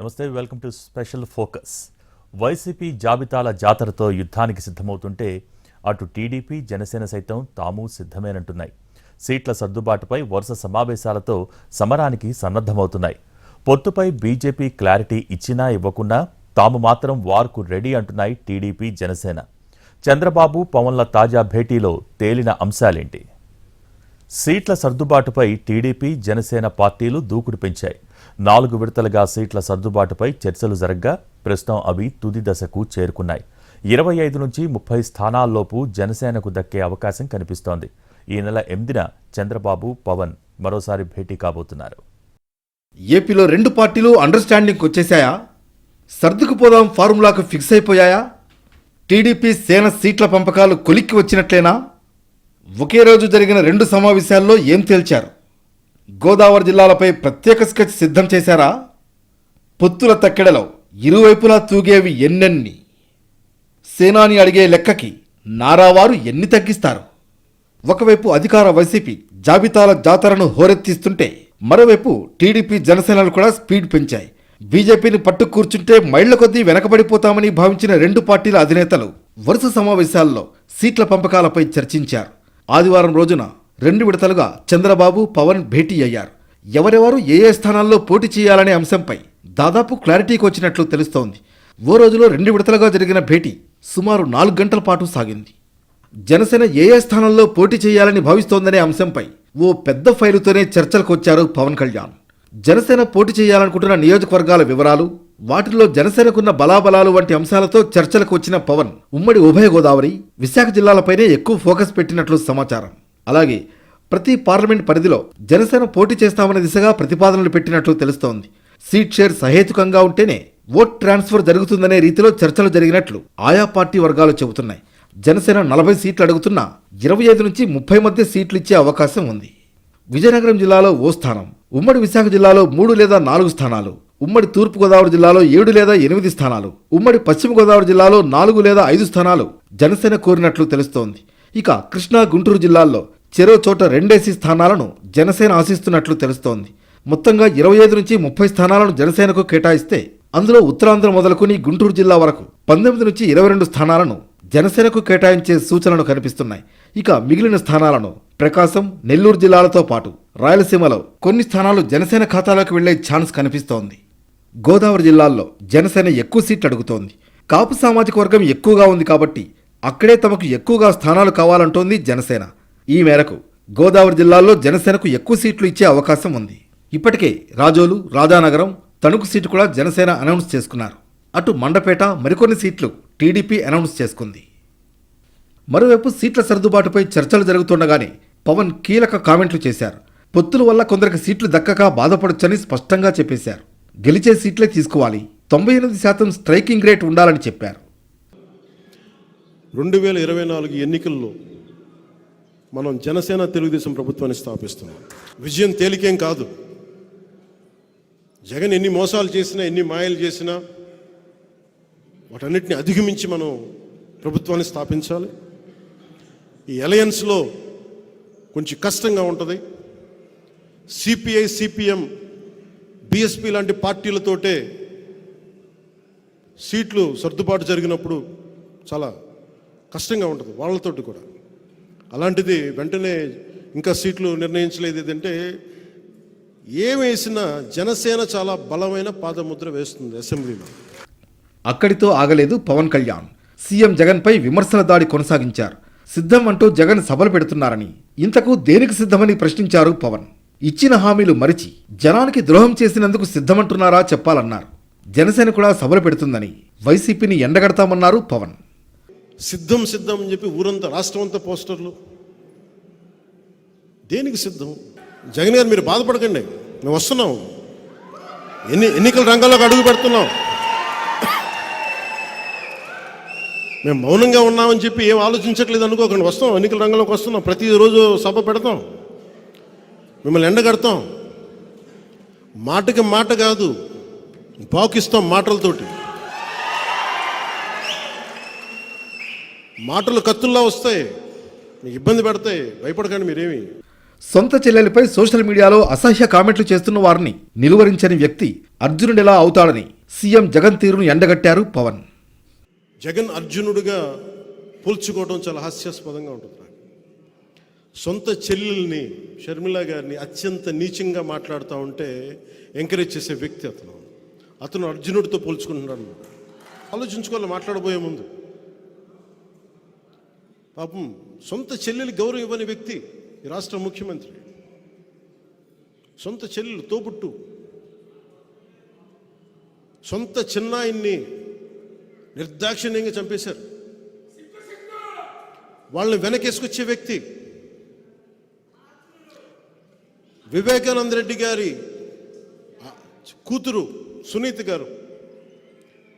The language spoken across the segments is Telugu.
నమస్తే welcome to special focus. YCP జాబితాల జాతరతో యుద్ధానికి సిద్ధమవుతుంటే అటు టీడీపీ జనసేన సైతం తాము సిద్ధమేనంటున్నాయి. సీట్ల సర్దుబాటుపై వరుస సమావేశాలతో సమరానికి సన్నద్ధమవుతున్నాయి. పొత్తుపై బీజేపీ క్లారిటీ ఇచ్చినా ఇవ్వకున్నా తాము మాత్రం వార్కు రెడీ అంటున్నాయి టీడీపీ జనసేన. చంద్రబాబు పవన్ల తాజా భేటీలో తేలిన అంశాలేంటి? సీట్ల సర్దుబాటుపై టీడీపీ జనసేన పార్టీలు దూకుడు పెంచాయి. నాలుగు విడతలుగా సీట్ల సర్దుబాటుపై చర్చలు జరగ్గా ప్రస్తుతం అవి తుది దశకు చేరుకున్నాయి. ఇరవై ఐదు నుంచి ముప్పై స్థానాల్లోపు జనసేనకు దక్కే అవకాశం కనిపిస్తోంది. ఈ నెల ఎనిమిదిన చంద్రబాబు పవన్ మరోసారి భేటీ కాబోతున్నారు. ఏపీలో రెండు పార్టీలు అండర్స్టాండింగ్ వచ్చేశాయా? సర్దుకుపోదాం ఫార్ములాకు ఫిక్స్ అయిపోయాయా? టీడీపీ సేన సీట్ల పంపకాలు కొలిక్కి వచ్చినట్లేనా? ఒకే రోజు జరిగిన రెండు సమావేశాల్లో ఏం తేల్చారు? గోదావరి జిల్లాలపై ప్రత్యేక స్కెచ్ సిద్ధం చేశారా? పొత్తుల తక్కెడలో ఇరువైపులా తూగేవి ఎన్నెన్ని? సేనాని అడిగే లెక్కకి నారావారు ఎన్ని తగ్గిస్తారు? ఒకవైపు అధికార వైసీపీ జాబితాల జాతరను హోరెత్తిస్తుంటే మరోవైపు టీడీపీ జనసేనలు కూడా స్పీడ్ పెంచాయి. బీజేపీని పట్టు కూర్చుంటే మైళ్ళ కొద్దీ వెనకబడిపోతామని భావించిన రెండు పార్టీల అధినేతలు వరుస సమావేశాల్లో సీట్ల పంపకాలపై చర్చించారు. ఆదివారం రోజున రెండు విడతలుగా చంద్రబాబు పవన్ భేటీ అయ్యారు. ఎవరెవరు ఏ ఏ స్థానాల్లో పోటీ చేయాలనే అంశంపై దాదాపు క్లారిటీకి వచ్చినట్లు తెలుస్తోంది. ఓ రోజులో రెండు విడతలుగా జరిగిన భేటీ సుమారు నాలుగు గంటల పాటు సాగింది. జనసేన ఏ ఏ స్థానంలో పోటీ చేయాలని భావిస్తోందనే అంశంపై ఓ పెద్ద ఫైలుతోనే చర్చలకు వచ్చారు పవన్ కళ్యాణ్. జనసేన పోటీ చేయాలనుకుంటున్న నియోజకవర్గాల వివరాలు వాటిల్లో జనసేనకున్న బలాబలాలు వంటి అంశాలతో చర్చలకు వచ్చిన పవన్ ఉమ్మడి ఉభయ గోదావరి విశాఖ జిల్లాలపైనే ఎక్కువ ఫోకస్ పెట్టినట్లు సమాచారం. అలాగే ప్రతి పార్లమెంట్ పరిధిలో జనసేన పోటీ చేస్తామనే దిశగా ప్రతిపాదనలు పెట్టినట్లు తెలుస్తోంది. సీట్ షేర్ సహేతుకంగా ఉంటేనే ఓట్ ట్రాన్స్ఫర్ జరుగుతుందనే రీతిలో చర్చలు జరిగినట్లు ఆయా పార్టీ వర్గాలు చెబుతున్నాయి. జనసేన నలభై సీట్లు అడుగుతున్నా ఇరవై ఐదు నుంచి ముప్పై మధ్య సీట్లు ఇచ్చే అవకాశం ఉంది. విజయనగరం జిల్లాలో ఓ స్థానం ఉమ్మడి విశాఖ జిల్లాలో మూడు లేదా నాలుగు స్థానాలు ఉమ్మడి తూర్పుగోదావరి జిల్లాలో ఏడు లేదా ఎనిమిది స్థానాలు ఉమ్మడి పశ్చిమ గోదావరి జిల్లాలో నాలుగు లేదా ఐదు స్థానాలు జనసేన కోరినట్లు తెలుస్తోంది. ఇక కృష్ణా గుంటూరు జిల్లాల్లో చెరో చోట రెండేసి స్థానాలను జనసేన ఆశిస్తున్నట్లు తెలుస్తోంది. మొత్తంగా ఇరవై ఐదు నుంచి ముప్పై స్థానాలను జనసేనకు కేటాయిస్తే అందులో ఉత్తరాంధ్ర మొదలుకొని గుంటూరు జిల్లా వరకు పంతొమ్మిది నుంచి ఇరవై రెండు స్థానాలను జనసేనకు కేటాయించే సూచనలు కనిపిస్తున్నాయి. ఇక మిగిలిన స్థానాలను ప్రకాశం నెల్లూరు జిల్లాలతో పాటు రాయలసీమలో కొన్ని స్థానాలు జనసేన ఖాతాలోకి వెళ్ళే ఛాన్స్ కనిపిస్తోంది. గోదావరి జిల్లాల్లో జనసేన ఎక్కువ సీట్లు అడుగుతోంది. కాపు సామాజిక వర్గం ఎక్కువగా ఉంది కాబట్టి అక్కడే తమకు ఎక్కువగా స్థానాలు కావాలంటోంది జనసేన. ఈ మేరకు గోదావరి జిల్లాల్లో జనసేనకు ఎక్కువ సీట్లు ఇచ్చే అవకాశం ఉంది. ఇప్పటికే రాజోలు రాజానగరం తణుకు సీటు కూడా జనసేన అనౌన్స్ చేసుకున్నారు. అటు మండపేట మరికొన్ని సీట్లు టీడీపీ అనౌన్స్ చేసుకుంది. మరోవైపు సీట్ల సర్దుబాటుపై చర్చలు జరుగుతుండగానే పవన్ కీలక కామెంట్లు చేశారు. పొత్తుల వల్ల కొందరికి సీట్లు దక్కక బాధపడొచ్చని స్పష్టంగా చెప్పేశారు. గెలిచే సీట్లే తీసుకోవాలి. తొంభై ఎనిమిది శాతం స్ట్రైకింగ్ రేట్ ఉండాలని చెప్పారు. రెండు వేల ఇరవై నాలుగు ఎన్నికల్లో మనం జనసేన తెలుగుదేశం ప్రభుత్వాన్ని స్థాపిస్తున్నాం. విజయం తేలికేం కాదు. జగన్ ఎన్ని మోసాలు చేసినా ఎన్ని మాయలు చేసినా వాటన్నిటిని అధిగమించి మనం ప్రభుత్వాన్ని స్థాపించాలి. ఈ అలయన్స్లో కొంచెం కష్టంగా ఉంటుంది. సిపిఐ సిపిఎం బిఎస్పి లాంటి పార్టీలతోటే సీట్లు సర్దుబాటు జరిగినప్పుడు చాలా కష్టంగా ఉంటుంది వాళ్ళతోటి కూడా. అలాంటిది వెంటనే ఇంకా సీట్లు నిర్ణయించలేదు ఏంటంటే ఏం వేసినా జనసేన చాలా బలమైన పాదముద్ర వేస్తుంది అసెంబ్లీలో. అక్కడితో ఆగలేదు పవన్ కళ్యాణ్. సీఎం జగన్పై విమర్శల దాడి కొనసాగించారు. సిద్ధం అంటూ జగన్ సభలు పెడుతున్నారని ఇంతకు దేనికి సిద్ధమని ప్రశ్నించారు పవన్. ఇచ్చిన హామీలు మరిచి జనానికి ద్రోహం చేసినందుకు సిద్ధమంటున్నారా చెప్పాలన్నారు. జనసేన కూడా సభలు పెడుతుందని వైసీపీని ఎండగడతామన్నారు పవన్. సిద్ధం సిద్ధం అని చెప్పి ఊరంతా రాష్ట్రం అంతా పోస్టర్లు. దేనికి సిద్ధం? జగన్ గారు మీరు బాధపడకండి. మేము వస్తున్నాం. ఎన్ని ఎన్నికల రంగంలోకి అడుగు పెడుతున్నాం. మేము మౌనంగా ఉన్నామని చెప్పి ఏం ఆలోచించట్లేదు అనుకోకండి. వస్తాం ఎన్నికల రంగంలోకి వస్తున్నాం. ప్రతిరోజు సభ పెడతాం. మిమ్మల్ని ఎండగడతాం. మాటకి మాట కాదు పాకిస్తాం మాటలతోటి. మాటలు కత్తుల్లా వస్తాయి. మీకు ఇబ్బంది పెడతాయి. భయపడకండి మీరేమి. సొంత చెల్లెలిపై సోషల్ మీడియాలో అసహ్య కామెంట్లు చేస్తున్న వారిని నిలువరించని వ్యక్తి అర్జునుడిలా అవుతాడని సీఎం జగన్ తీరును ఎండగట్టారు పవన్. జగన్ అర్జునుడిగా పోల్చుకోవడం చాలా హాస్యాస్పదంగా ఉంటుంది నాకు. సొంత చెల్లెల్ని షర్మిల గారిని అత్యంత నీచంగా మాట్లాడుతూ ఉంటే ఎంకరేజ్ చేసే వ్యక్తి అతను. అతను అర్జునుడితో పోల్చుకుంటున్నాడు. ఆలోచించుకోవాలి మాట్లాడబోయే ముందు. పాపం సొంత చెల్లెలు గౌరవం ఇవ్వని వ్యక్తి ఈ రాష్ట్ర ముఖ్యమంత్రి. సొంత చెల్లెలు తోబుట్టు. సొంత చిన్నాయిని నిర్దాక్షిణ్యంగా చంపేశారు. వాళ్ళని వెనకేసుకొచ్చే వ్యక్తి వివేకానంద రెడ్డి గారి కూతురు సునీత గారు.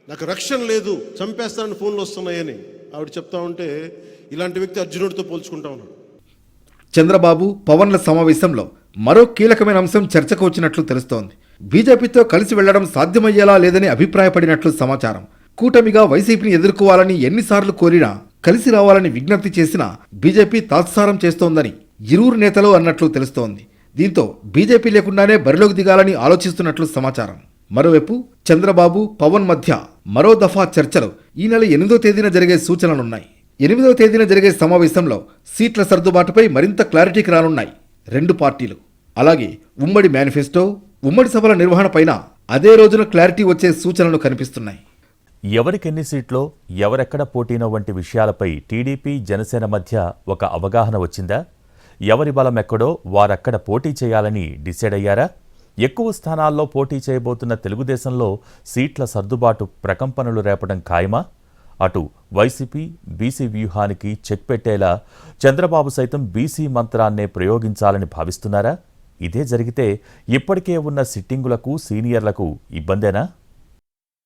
నాకు రక్షణ లేదు చంపేస్తానని ఫోన్లు వస్తున్నాయని ఆవిడ చెప్తా ఉంటే ఇలాంటి వ్యక్తి అర్జునుడితో పోల్చుకుంటా ఉన్నాడు. చంద్రబాబు పవన్ల సమావేశంలో మరో కీలకమైన అంశం చర్చకు వచ్చినట్లు తెలుస్తోంది. బీజేపీతో కలిసి వెళ్ళడం సాధ్యమయ్యేలా లేదని అభిప్రాయపడినట్లు సమాచారం. కూటమిగా వైసీపీని ఎదుర్కోవాలని ఎన్నిసార్లు కోరినా కలిసి రావాలని విజ్ఞప్తి చేసినా బీజేపీ తాత్సారం చేస్తోందని ఇరువురు నేతలు అన్నట్లు తెలుస్తోంది. దీంతో బీజేపీ లేకుండానే బరిలోకి దిగాలని ఆలోచిస్తున్నట్లు సమాచారం. మరోవైపు చంద్రబాబు పవన్ మధ్య మరో దఫా చర్చలు ఈ నెల ఎనిమిదో తేదీన జరిగే సూచనలున్నాయి. ఎనిమిదవ తేదీన జరిగే సమావేశంలో సీట్ల సర్దుబాటుపై మరింత క్లారిటీకి రానున్నాయి. రెండు పార్టీలు. అలాగే ఉమ్మడి మేనిఫెస్టో ఉమ్మడి సభల నిర్వహణపైన అదే రోజున క్లారిటీ వచ్చే సూచనలు కనిపిస్తున్నాయి. ఎవరికెన్ని సీట్లో ఎవరెక్కడ పోటీనో వంటి విషయాలపై టీడీపీ జనసేన మధ్య ఒక అవగాహన వచ్చిందా? ఎవరి బలం ఎక్కడో వారక్కడ పోటీ చేయాలని డిసైడ్ అయ్యారా? ఎక్కువ స్థానాల్లో పోటీ చేయబోతున్న తెలుగుదేశంలో సీట్ల సర్దుబాటు ప్రకంపనలు రేపడం ఖాయమా? అటు వైసీపీ బీసీ వ్యూహానికి చెక్ పెట్టేలా చంద్రబాబు సైతం బీసీ మంత్రాన్నే ప్రయోగించాలని భావిస్తున్నారా? ఇదే జరిగితే ఇప్పటికే ఉన్న సిట్టింగులకు సీనియర్లకు ఇబ్బందేనా?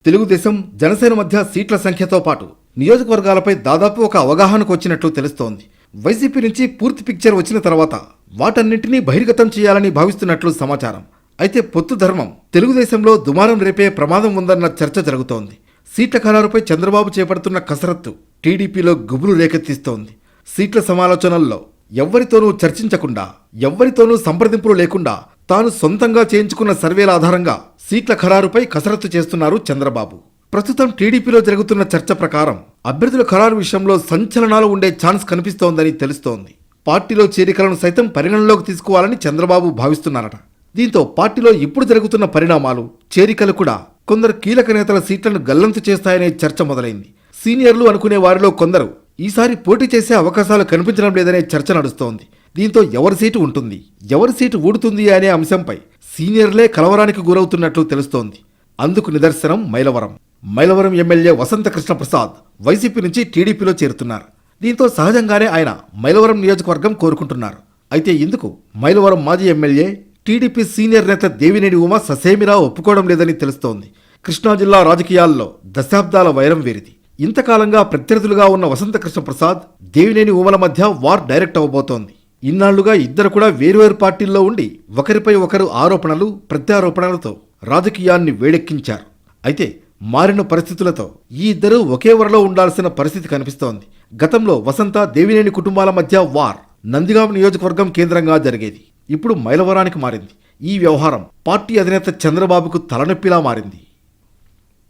తెలుగుదేశం జనసేన మధ్య సీట్ల సంఖ్యతో పాటు నియోజకవర్గాలపై దాదాపు ఒక అవగాహనకు వచ్చినట్లు తెలుస్తోంది. వైసీపీ నుంచి పూర్తి పిక్చర్ వచ్చిన తర్వాత వాటన్నింటినీ బహిర్గతం చేయాలని భావిస్తున్నట్లు సమాచారం. అయితే పొత్తు ధర్మం తెలుగుదేశంలో దుమారం రేపే ప్రమాదం ఉందన్న చర్చ జరుగుతోంది. సీట్ల ఖరారుపై చంద్రబాబు చేపడుతున్న కసరత్తు టీడీపీలో గుబులు రేకెత్తిస్తోంది. సీట్ల సమాలోచనల్లో ఎవ్వరితోనూ చర్చించకుండా ఎవ్వరితోనూ సంప్రదింపులు లేకుండా తాను సొంతంగా చేయించుకున్న సర్వేల ఆధారంగా సీట్ల ఖరారుపై కసరత్తు చేస్తున్నారు చంద్రబాబు. ప్రస్తుతం టీడీపీలో జరుగుతున్న చర్చ ప్రకారం అభ్యర్థుల ఖరారు విషయంలో సంచలనాలు ఉండే ఛాన్స్ కనిపిస్తోందని తెలుస్తోంది. పార్టీలో చేరికలను సైతం పరిగణనలోకి తీసుకోవాలని చంద్రబాబు భావిస్తున్నారట. దీంతో పార్టీలో ఇప్పుడు జరుగుతున్న పరిణామాలు చేరికలు కూడా కొందరు కీలక నేతల సీట్లను గల్లంతు చేస్తాయనే చర్చ మొదలైంది. సీనియర్లు అనుకునే వారిలో కొందరు ఈసారి పోటీ చేసే అవకాశాలు కనిపించడం లేదనే చర్చ నడుస్తోంది. దీంతో ఎవరి సీటు ఉంటుంది ఎవరి సీటు ఊడుతుంది అనే అంశంపై సీనియర్లే కలవరానికి గురవుతున్నట్లు తెలుస్తోంది. అందుకు నిదర్శనం మైలవరం. మైలవరం ఎమ్మెల్యే వసంత కృష్ణ ప్రసాద్ వైసీపీ నుంచి టీడీపీలో చేరుతున్నారు. దీంతో సహజంగానే ఆయన మైలవరం నియోజకవర్గం కోరుకుంటున్నారు. అయితే ఇందుకు మైలవరం మాజీ ఎమ్మెల్యే టీడీపీ సీనియర్ నేత దేవినేని ఉమ ససేమిరా ఒప్పుకోవడం లేదని తెలుస్తోంది. కృష్ణా జిల్లా రాజకీయాల్లో దశాబ్దాల వైరం వేరిది. ఇంతకాలంగా ప్రత్యర్థులుగా ఉన్న వసంతకృష్ణ ప్రసాద్ దేవినేని ఉమల మధ్య వార్ డైరెక్ట్ అవబోతోంది. ఇన్నాళ్ళుగా ఇద్దరు కూడా వేర్వేరు పార్టీల్లో ఉండి ఒకరిపై ఒకరు ఆరోపణలు ప్రత్యారోపణలతో రాజకీయాన్ని వేడెక్కించారు. అయితే మారిన పరిస్థితులతో ఈ ఇద్దరూ ఒకే వరలో ఉండాల్సిన పరిస్థితి కనిపిస్తోంది. గతంలో వసంత దేవినేని కుటుంబాల మధ్య వార్ నందిగాం నియోజకవర్గం కేంద్రంగా జరిగేది. ఇప్పుడు మైలవరానికి మారింది. ఈ వ్యవహారం పార్టీ అధినేత చంద్రబాబుకు తలనొప్పిలా మారింది.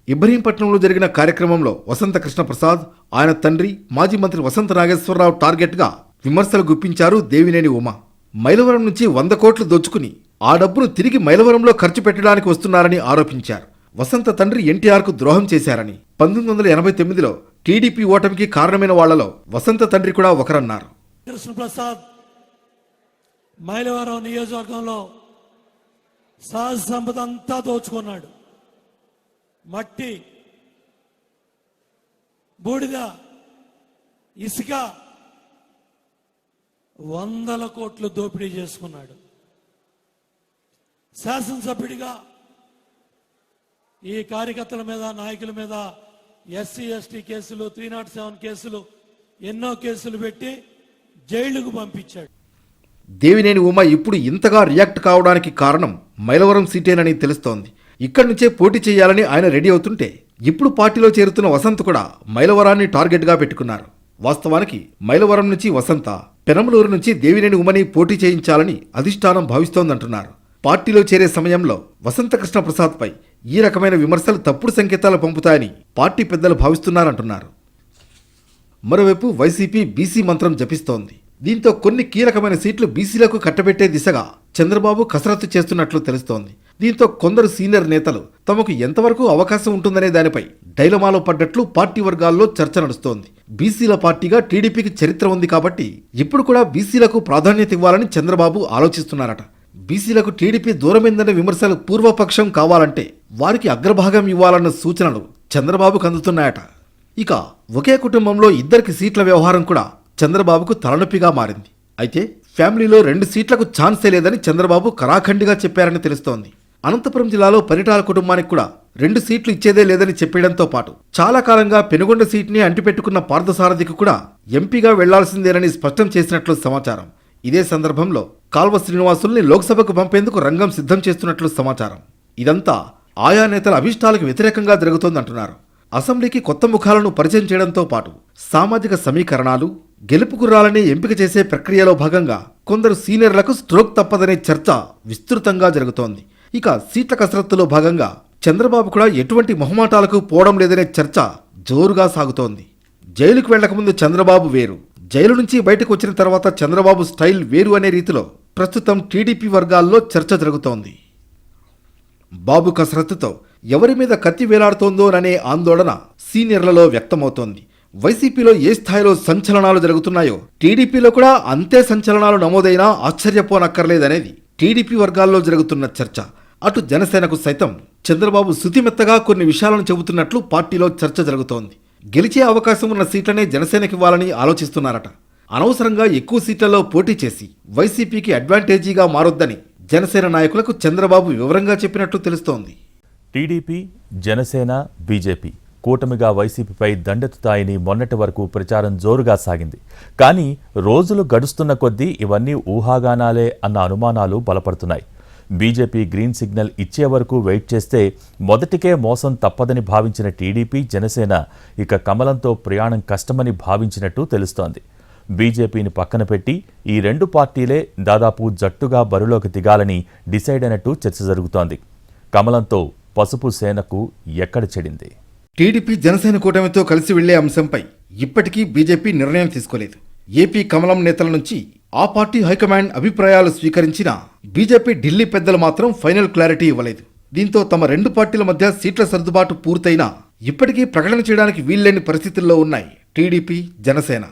ఇబ్రహీంపట్నంలో జరిగిన కార్యక్రమంలో వసంత కృష్ణప్రసాద్ ఆయన తండ్రి మాజీ మంత్రి వసంత నాగేశ్వరరావు టార్గెట్గా విమర్శలు గుప్పించారు దేవినేని ఉమ. మైలవరం నుంచి వంద కోట్లు దోచుకుని ఆ డబ్బును తిరిగి మైలవరంలో ఖర్చు పెట్టడానికి వస్తున్నారని ఆరోపించారు. వసంత తండ్రి ఎన్టీఆర్కు ద్రోహం చేశారని పంతొమ్మిది వందల ఎనభై తొమ్మిదిలో టీడీపీ ఓటమికి కారణమైన వాళ్ళలో వసంత తండ్రి కూడా ఒకరన్నారు. కృష్ణప్రసాద్ మైలవరం నియోజకవర్గంలో సహజ సంపద అంతా దోచుకున్నాడు. మట్టి బూడిద ఇసుక వందల కోట్లు దోపిడీ చేసుకున్నాడు. శాసనసభ్యుడిగా ఈ కార్యకర్తల మీద నాయకుల మీద ఎస్సీ ఎస్టీ కేసులు త్రీ నాట్ సెవెన్ కేసులు ఎన్నో కేసులు పెట్టి జైలుకు పంపించాడు. దేవినేని ఉమ ఇప్పుడు ఇంతగా రియాక్ట్ కావడానికి కారణం మైలవరం సీటేనని తెలుస్తోంది. ఇక్కడి నుంచే పోటీ చేయాలని ఆయన రెడీ అవుతుంటే ఇప్పుడు పార్టీలో చేరుతున్న వసంత్ కూడా మైలవరాన్ని టార్గెట్గా పెట్టుకున్నారు. వాస్తవానికి మైలవరం నుంచి వసంత పెనమలూరు నుంచి దేవినేని ఉమని పోటీ చేయించాలని అధిష్టానం భావిస్తోందంటున్నారు. పార్టీలో చేరే సమయంలో వసంతకృష్ణ ప్రసాద్పై ఈ రకమైన విమర్శలు తప్పుడు సంకేతాలు పంపుతాయని పార్టీ పెద్దలు భావిస్తున్నారంటున్నారు. మరోవైపు వైసీపీ బీసీ మంత్రం జపిస్తోంది. దీంతో కొన్ని కీలకమైన సీట్లు బీసీలకు కట్టబెట్టే దిశగా చంద్రబాబు కసరత్తు చేస్తున్నట్లు తెలుస్తోంది. దీంతో కొందరు సీనియర్ నేతలు తమకు ఎంతవరకు అవకాశం ఉంటుందనే దానిపై డైలమాలో పడ్డట్లు పార్టీ వర్గాల్లో చర్చ నడుస్తోంది. బీసీల పార్టీగా టీడీపీకి చరిత్ర ఉంది కాబట్టి ఇప్పుడు కూడా బీసీలకు ప్రాధాన్యత ఇవ్వాలని చంద్రబాబు ఆలోచిస్తున్నారట. బీసీలకు టీడీపీ దూరమైందనే విమర్శలు పూర్వపక్షం కావాలంటే వారికి అగ్రభాగం ఇవ్వాలన్న సూచనలు చంద్రబాబుకు అందుతున్నాయట. ఇక ఒకే కుటుంబంలో ఇద్దరికి సీట్ల వ్యవహారం కూడా చంద్రబాబుకు తలనొప్పిగా మారింది. అయితే ఫ్యామిలీలో రెండు సీట్లకు ఛాన్సే లేదని చంద్రబాబు కరాఖండిగా చెప్పారని తెలుస్తోంది. అనంతపురం జిల్లాలో పరిటాల కుటుంబానికి కూడా రెండు సీట్లు ఇచ్చేదే లేదని చెప్పేయడంతో పాటు చాలా కాలంగా పెనుగొండ సీట్ని అంటిపెట్టుకున్న పార్థసారథికి కూడా ఎంపీగా వెళ్ళాల్సిందేనని స్పష్టం చేసినట్లు సమాచారం. ఇదే సందర్భంలో కాల్వ శ్రీనివాసుల్ని లోక్సభకు పంపేందుకు రంగం సిద్ధం చేస్తున్నట్లు సమాచారం. ఇదంతా ఆయా నేతల అభిష్టాలకు వ్యతిరేకంగా జరుగుతోందంటున్నారు. అసెంబ్లీకి కొత్త ముఖాలను పరిచయం చేయడంతో పాటు సామాజిక సమీకరణాలు గెలుపు గుర్రాలని ఎంపిక చేసే ప్రక్రియలో భాగంగా కొందరు సీనియర్లకు స్ట్రోక్ తప్పదనే చర్చ విస్తృతంగా జరుగుతోంది. ఇక సీట్ల కసరత్తులో భాగంగా చంద్రబాబు కూడా ఎటువంటి మొహమాటాలకు పోవడం లేదనే చర్చ జోరుగా సాగుతోంది. జైలుకు వెళ్ళకముందు చంద్రబాబు వేరు. జైలు నుంచి బయటకు వచ్చిన తర్వాత చంద్రబాబు స్టైల్ వేరు అనే రీతిలో ప్రస్తుతం టీడీపీ వర్గాల్లో చర్చ జరుగుతోంది. బాబు కసరత్తుతో ఎవరి మీద కత్తి వేలాడుతోందోననే ఆందోళన సీనియర్లలో వ్యక్తమవుతోంది. వైసీపీలో ఏ స్థాయిలో సంచలనాలు జరుగుతున్నాయో టీడీపీలో కూడా అంతే సంచలనాలు నమోదైనా ఆశ్చర్యపోనక్కర్లేదనేది టీడీపీ వర్గాల్లో జరుగుతున్న చర్చ. అటు జనసేనకు సైతం చంద్రబాబు శుతిమెత్తగా కొన్ని విషయాలను చెబుతున్నట్లు పార్టీలో చర్చ జరుగుతోంది. గెలిచే అవకాశం ఉన్న సీట్లనే జనసేనకివ్వాలని ఆలోచిస్తున్నారట. అనవసరంగా ఎక్కువ సీట్లలో పోటీ చేసి వైసీపీకి అడ్వాంటేజీగా మారొద్దని జనసేన నాయకులకు చంద్రబాబు వివరంగా చెప్పినట్లు తెలుస్తోంది. TDP Janasena BJP. కూటమిగా వైసీపీపై దండెత్తుతాయని మొన్నటి వరకు ప్రచారం జోరుగా సాగింది. కానీ రోజులు గడుస్తున్న కొద్దీ ఇవన్నీ ఊహాగానాలే అన్న అనుమానాలు బలపడుతున్నాయి. బీజేపీ గ్రీన్ సిగ్నల్ ఇచ్చే వరకు వెయిట్ చేస్తే మొదటికే మోసం తప్పదని భావించిన టీడీపీ జనసేన ఇక కమలంతో ప్రయాణం కష్టమని భావించినట్టు తెలుస్తోంది. బీజేపీని పక్కన పెట్టి ఈ రెండు పార్టీలే దాదాపు జట్టుగా బరిలోకి దిగాలని డిసైడ్ అయినట్టు చర్చ జరుగుతోంది. కమలంతో పసుపు సేనకు ఎక్కడ చెడింది? టీడీపీ జనసేన కూటమితో కలిసి వెళ్ళే అంశంపై ఇప్పటికీ బీజేపీ నిర్ణయం తీసుకోలేదు. ఏపీ కమలం నేతల నుంచి ఆ పార్టీ హైకమాండ్ అభిప్రాయాలు స్వీకరించిన బీజేపీ ఢిల్లీ పెద్దలు మాత్రం ఫైనల్ క్లారిటీ ఇవ్వలేదు. దీంతో తమ రెండు పార్టీల మధ్య సీట్ల సర్దుబాటు పూర్తయినా ఇప్పటికీ ప్రకటన చేయడానికి వీల్లేని పరిస్థితుల్లో ఉన్నాయి టీడీపీ జనసేన.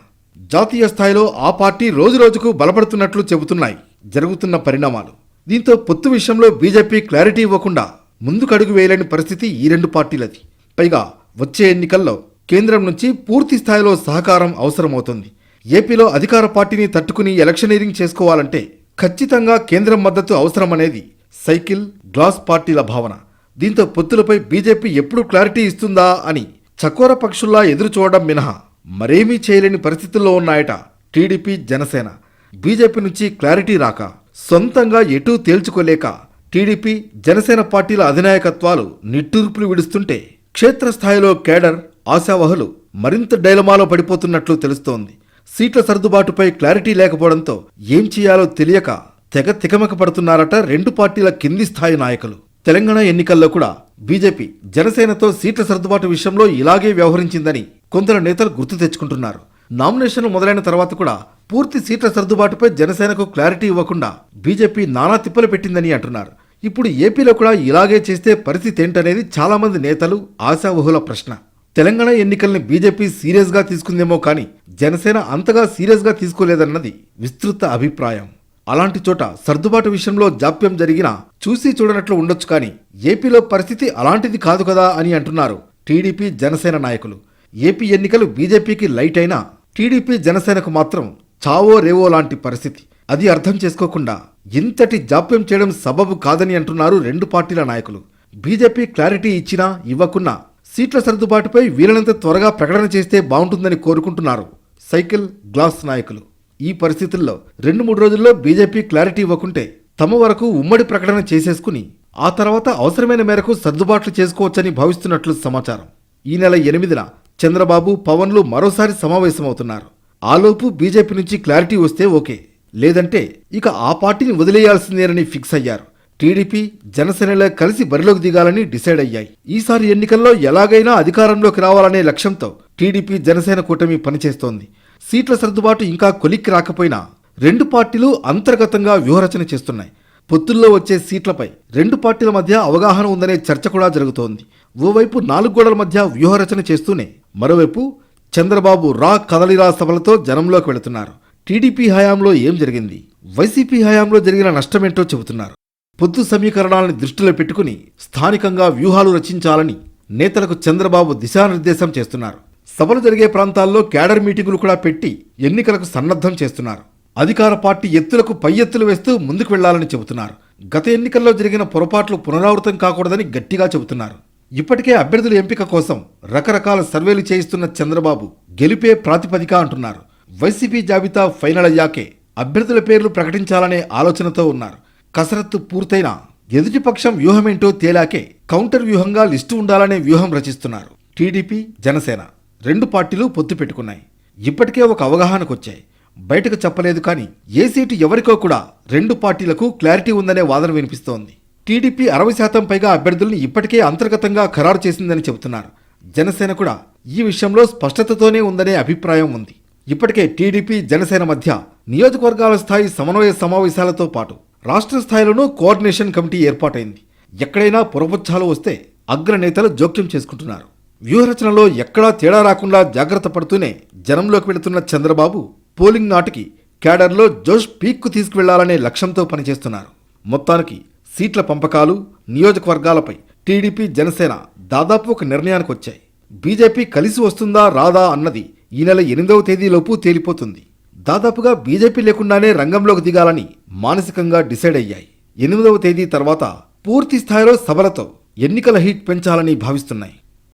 జాతీయ స్థాయిలో ఆ పార్టీ రోజురోజుకు బలపడుతున్నట్లు చెబుతున్నాయి జరుగుతున్న పరిణామాలు. దీంతో పొత్తు విషయంలో బీజేపీ క్లారిటీ ఇవ్వకుండా ముందుకడుగు వేయలేని పరిస్థితి ఈ రెండు పార్టీలది. పైగా వచ్చే ఎన్నికల్లో కేంద్రం నుంచి పూర్తి స్థాయిలో సహకారం అవసరమవుతుంది. ఏపీలో అధికార పార్టీని తట్టుకుని ఎలక్షనీరింగ్ చేసుకోవాలంటే ఖచ్చితంగా కేంద్రం మద్దతు అవసరమనేది సైకిల్ గ్లాస్ పార్టీల భావన. దీంతో పొత్తులపై బీజేపీ ఎప్పుడు క్లారిటీ ఇస్తుందా అని చకోర పక్షుల్లా ఎదురు చూడడం మినహా మరేమీ చేయలేని పరిస్థితుల్లో ఉన్నాయట టీడీపీ జనసేన. బీజేపీ నుంచి క్లారిటీ రాక సొంతంగా ఎటూ తేల్చుకోలేక టీడీపీ జనసేన పార్టీల అధినాయకత్వాలు నిట్టూర్పులు విడుస్తుంటే క్షేత్రస్థాయిలో కేడర్ ఆశావహులు మరింత డైలమాలో పడిపోతున్నట్లు తెలుస్తోంది. సీట్ల సర్దుబాటుపై క్లారిటీ లేకపోవడంతో ఏం చేయాలో తెలియక తెగ తికమక పడుతున్నారట రెండు పార్టీల కింది స్థాయి నాయకులు. తెలంగాణ ఎన్నికల్లో కూడా బీజేపీ జనసేనతో సీట్ల సర్దుబాటు విషయంలో ఇలాగే వ్యవహరించిందని కొందరు నేతలు గుర్తు తెచ్చుకుంటున్నారు. నామినేషన్లు మొదలైన తర్వాత కూడా పూర్తి సీట్ల సర్దుబాటుపై జనసేనకు క్లారిటీ ఇవ్వకుండా బీజేపీ నానా తిప్పలు పెట్టిందని అంటున్నారు. ఇప్పుడు ఏపీలో కూడా ఇలాగే చేస్తే పరిస్థితి ఏంటనేది చాలామంది నేతలు ఆశావహుల ప్రశ్న. తెలంగాణ ఎన్నికల్ని బీజేపీ సీరియస్గా తీసుకుందేమో కానీ జనసేన అంతగా సీరియస్గా తీసుకోలేదన్నది విస్తృత అభిప్రాయం. అలాంటి చోట సర్దుబాటు విషయంలో జాప్యం జరిగినా చూసి చూడనట్లు ఉండొచ్చు కానీ ఏపీలో పరిస్థితి అలాంటిది కాదు కదా అని అంటున్నారు టీడీపీ జనసేన నాయకులు. ఏపీ ఎన్నికలు బీజేపీకి లైట్ అయినా టీడీపీ జనసేనకు మాత్రం చావో రేవో లాంటి పరిస్థితి. అది అర్థం చేసుకోకుండా ఇంతటి జాప్యం చేయడం సబబు కాదని అంటున్నారు రెండు పార్టీల నాయకులు. బీజేపీ క్లారిటీ ఇచ్చినా ఇవ్వకున్నా సీట్ల సర్దుబాటుపై వీలైనంత త్వరగా ప్రకటన చేస్తే బాగుంటుందని కోరుకుంటున్నారు సైకిల్ గ్లాస్ నాయకులు. ఈ పరిస్థితుల్లో రెండు మూడు రోజుల్లో బీజేపీ క్లారిటీ ఇవ్వకుంటే తమ వరకు ఉమ్మడి ప్రకటన చేసేసుకుని ఆ తర్వాత అవసరమైన మేరకు సర్దుబాట్లు చేసుకోవచ్చని భావిస్తున్నట్లు సమాచారం. ఈ నెల ఎనిమిదిన చంద్రబాబు పవన్లు మరోసారి సమావేశమవుతున్నారు. ఆలోపు బీజేపీ నుంచి క్లారిటీ వస్తే ఓకే. లేదంటే ఇక ఆ పార్టీని వదిలేయాల్సిందేనని ఫిక్స్ అయ్యారు. టీడీపీ జనసేనలో కలిసి బరిలోకి దిగాలని డిసైడ్ అయ్యాయి. ఈసారి ఎన్నికల్లో ఎలాగైనా అధికారంలోకి రావాలనే లక్ష్యంతో టీడీపీ జనసేన కూటమి పనిచేస్తోంది. సీట్ల సర్దుబాటు ఇంకా కొలిక్కి రాకపోయినా రెండు పార్టీలు అంతర్గతంగా వ్యూహరచన చేస్తున్నాయి. పొత్తుల్లో వచ్చే సీట్లపై రెండు పార్టీల మధ్య అవగాహన ఉందనే చర్చ కూడా జరుగుతోంది. ఓవైపు నాలుగు గోడల మధ్య వ్యూహరచన చేస్తూనే మరోవైపు చంద్రబాబు రా కదలిరా సభలతో జనంలోకి వెళుతున్నారు. టీడీపీ హయాంలో ఏం జరిగింది? వైసీపీ హయాంలో జరిగిన నష్టమేంటో చెబుతున్నారు. పొత్తు సమీకరణాలను దృష్టిలో పెట్టుకుని స్థానికంగా వ్యూహాలు రచించాలని నేతలకు చంద్రబాబు దిశానిర్దేశం చేస్తున్నారు. సభలు జరిగే ప్రాంతాల్లో క్యాడర్ మీటింగులు కూడా పెట్టి ఎన్నికలకు సన్నద్ధం చేస్తున్నారు. అధికార పార్టీ ఎత్తులకు పై ఎత్తులు వేస్తూ ముందుకు వెళ్ళాలని చెబుతున్నారు. గత ఎన్నికల్లో జరిగిన పొరపాట్లు పునరావృతం కాకూడదని గట్టిగా చెబుతున్నారు. ఇప్పటికే అభ్యర్థుల ఎంపిక కోసం రకరకాల సర్వేలు చేయిస్తున్న చంద్రబాబు గెలిపే ప్రాతిపదిక అంటున్నారు. వైసీపీ జాబితా ఫైనల్ అయ్యాకే అభ్యర్థుల పేర్లు ప్రకటించాలనే ఆలోచనతో ఉన్నారు. కసరత్తు పూర్తయిన ఎదుటిపక్షం వ్యూహమేంటో తేలాకే కౌంటర్ వ్యూహంగా లిస్టు ఉండాలనే వ్యూహం రచిస్తున్నారు. టీడీపీ జనసేన రెండు పార్టీలు పొత్తు పెట్టుకున్నాయి. ఇప్పటికే ఒక అవగాహనకొచ్చాయి. బయటకు చెప్పలేదు కానీ ఏ సీటు ఎవరికో కూడా రెండు పార్టీలకు క్లారిటీ ఉందనే వాదన వినిపిస్తోంది. టీడీపీ అరవై శాతం పైగా అభ్యర్థుల్ని ఇప్పటికే అంతర్గతంగా ఖరారు చేసిందని చెబుతున్నారు. జనసేన కూడా ఈ విషయంలో స్పష్టతతోనే ఉందనే అభిప్రాయం ఉంది. ఇప్పటికే టీడీపీ జనసేన మధ్య నియోజకవర్గాల స్థాయి సమన్వయ సమావేశాలతో పాటు రాష్ట్ర స్థాయిలోనూ కోఆర్డినేషన్ కమిటీ ఏర్పాటైంది. ఎక్కడైనా పురపుచ్చాలు వస్తే అగ్రనేతలు జోక్యం చేసుకుంటున్నారు. వ్యూహరచనలో ఎక్కడా తేడా రాకుండా జాగ్రత్త పడుతూనే జనంలోకి వెళుతున్న చంద్రబాబు పోలింగ్ నాటికి క్యాడర్లో జోష్ పీక్కు తీసుకువెళ్ళాలనే లక్ష్యంతో పనిచేస్తున్నారు. మొత్తానికి సీట్ల పంపకాలు నియోజకవర్గాలపై టీడీపీ జనసేన దాదాపు ఒక నిర్ణయానికి వచ్చాయి బీజేపీ కలిసి వస్తుందా రాదా అన్నది ఈ నెల ఎనిమిదవ తేదీలోపు తేలిపోతుంది. దాదాపుగా బీజేపీ లేకుండానే రంగంలోకి దిగాలని మానసికంగా డిసైడ్ అయ్యాయి. ఎనిమిదవ తేదీ తర్వాత పూర్తి స్థాయిలో సభలతో ఎన్నికల హీట్ పెంచాలని భావిస్తున్నాయి.